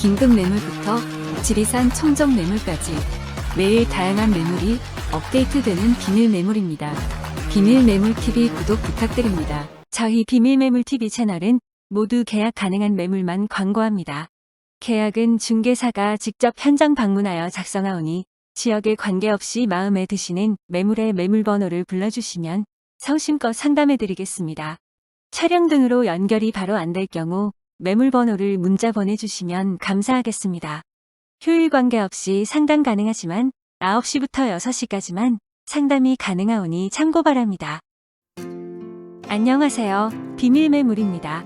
긴급 매물부터 지리산 청정 매물까지 매일 다양한 매물이 업데이트되는 비밀 매물입니다. 비밀 매물 TV 구독 부탁드립니다. 저희 비밀 매물 TV 채널은 모두 계약 가능한 매물만 광고합니다. 계약은 중개사가 직접 현장 방문하여 작성하오니 지역에 관계없이 마음에 드시는 매물의 매물 번호를 불러주시면 성심껏 상담해드리겠습니다. 촬영 등으로 연결이 바로 안 될 경우 매물번호를 문자 보내주시면 감사하겠습니다. 휴일 관계없이 상담 가능하지만 9시부터 6시까지만 상담이 가능하오니 참고 바랍니다. 안녕하세요. 비밀 매물입니다.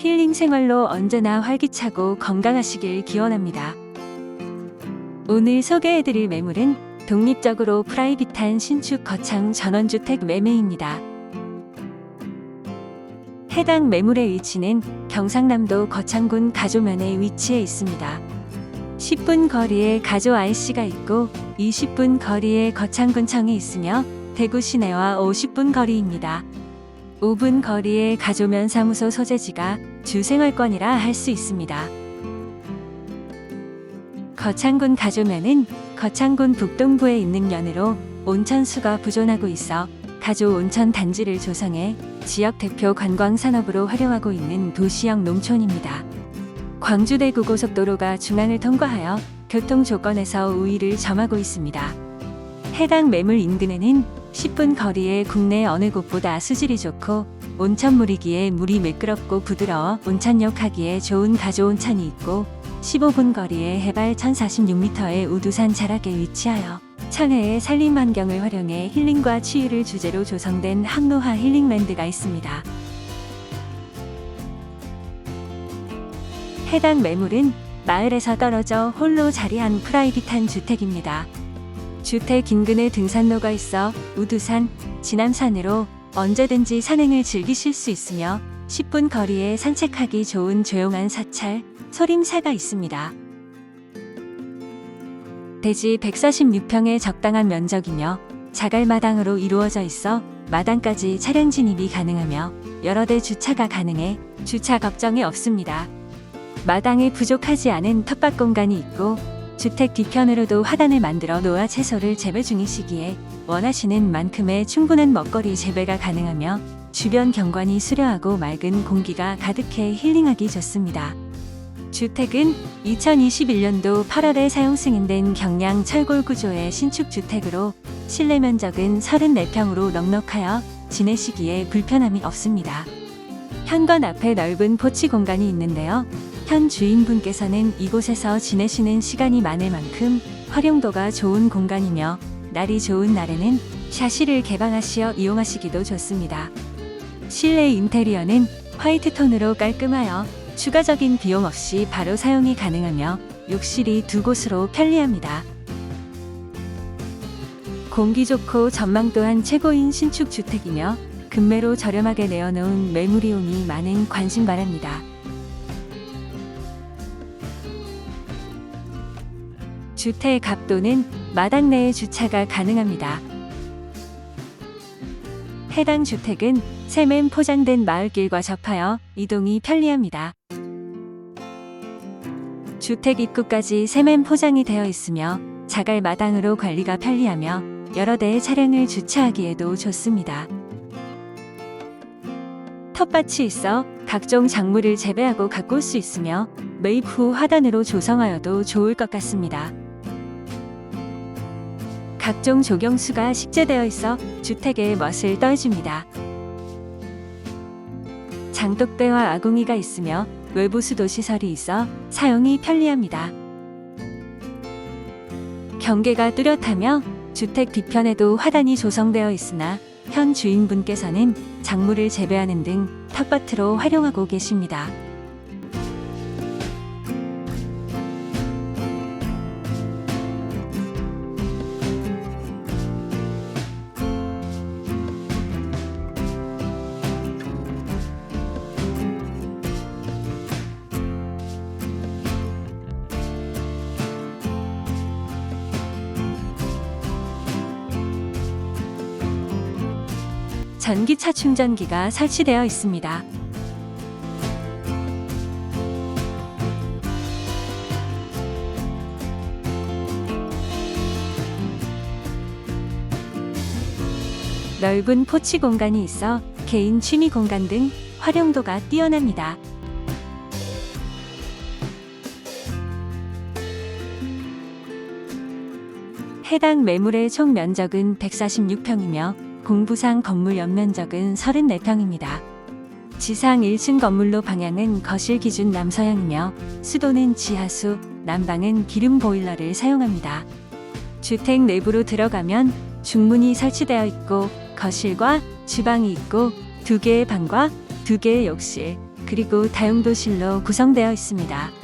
힐링 생활로 언제나 활기차고 건강하시길 기원합니다. 오늘 소개해드릴 매물은 독립적으로 프라이빗한 신축 거창 전원주택 매매입니다. 해당 매물의 위치는 경상남도 거창군 가조면에 위치해 있습니다. 10분 거리에 가조 IC가 있고 20분 거리에 거창군청이 있으며 대구 시내와 50분 거리입니다. 5분 거리에 가조면 사무소 소재지가 주생활권이라 할 수 있습니다. 거창군 가조면은 거창군 북동부에 있는 면으로 온천수가 부존하고 있어 가조 온천 단지를 조성해 지역 대표 관광 산업으로 활용하고 있는 도시형 농촌입니다. 광주대구 고속도로가 중앙을 통과하여 교통 조건에서 우위를 점하고 있습니다. 해당 매물 인근에는 10분 거리에 국내 어느 곳보다 수질이 좋고 온천물이기에 물이 매끄럽고 부드러워 온천욕 하기에 좋은 가조 온천이 있고 15분 거리에 해발 1046m의 우두산 자락에 위치하여 천혜의 산림 환경을 활용해 힐링과 치유를 주제로 조성된 항로화 힐링랜드가 있습니다. 해당 매물은 마을에서 떨어져 홀로 자리한 프라이빗한 주택입니다. 주택 인근에 등산로가 있어 우두산, 진암산으로 언제든지 산행을 즐기실 수 있으며 10분 거리에 산책하기 좋은 조용한 사찰, 소림사가 있습니다. 대지 146평의 적당한 면적이며 자갈마당으로 이루어져 있어 마당까지 차량 진입이 가능하며 여러 대 주차가 가능해 주차 걱정이 없습니다. 마당에 부족하지 않은 텃밭 공간이 있고 주택 뒤편으로도 화단을 만들어 놓아 채소를 재배 중이시기에 원하시는 만큼의 충분한 먹거리 재배가 가능하며 주변 경관이 수려하고 맑은 공기가 가득해 힐링하기 좋습니다. 주택은 2021년도 8월에 사용 승인된 경량 철골 구조의 신축 주택으로 실내 면적은 34평으로 넉넉하여 지내시기에 불편함이 없습니다. 현관 앞에 넓은 포치 공간이 있는데요. 현 주인분께서는 이곳에서 지내시는 시간이 많을 만큼 활용도가 좋은 공간이며 날이 좋은 날에는 샤시를 개방하시어 이용하시기도 좋습니다. 실내 인테리어는 화이트 톤으로 깔끔하여 추가적인 비용 없이 바로 사용이 가능하며 욕실이 두 곳으로 편리합니다. 공기 좋고 전망 또한 최고인 신축 주택이며 금매로 저렴하게 내어놓은 매물이오니 많은 관심 바랍니다. 주택 갑도는 마당 내에 주차가 가능합니다. 해당 주택은 세면 포장된 마을길과 접하여 이동이 편리합니다. 주택 입구까지 세면 포장이 되어 있으며 자갈 마당으로 관리가 편리하며 여러 대의 차량을 주차하기에도 좋습니다. 텃밭이 있어 각종 작물을 재배하고 가꿀 수 있으며 매입 후 화단으로 조성하여도 좋을 것 같습니다. 각종 조경수가 식재되어 있어 주택의 멋을 떨줍니다. 장독대와 아궁이가 있으며 외부 수도 시설이 있어 사용이 편리합니다. 경계가 뚜렷하며 주택 뒤편에도 화단이 조성되어 있으나 현 주인분께서는 작물을 재배하는 등 텃밭으로 활용하고 계십니다. 전기차 충전기가 설치되어 있습니다. 넓은 포치 공간이 있어 개인 취미 공간 등 활용도가 뛰어납니다. 해당 매물의 총 면적은 146평이며 공부상 건물 연면적은 34평입니다. 지상 1층 건물로 방향은 거실 기준 남서향이며 수도는 지하수, 난방은 기름 보일러를 사용합니다. 주택 내부로 들어가면 중문이 설치되어 있고 거실과 주방이 있고 두 개의 방과 두 개의 욕실 그리고 다용도실로 구성되어 있습니다.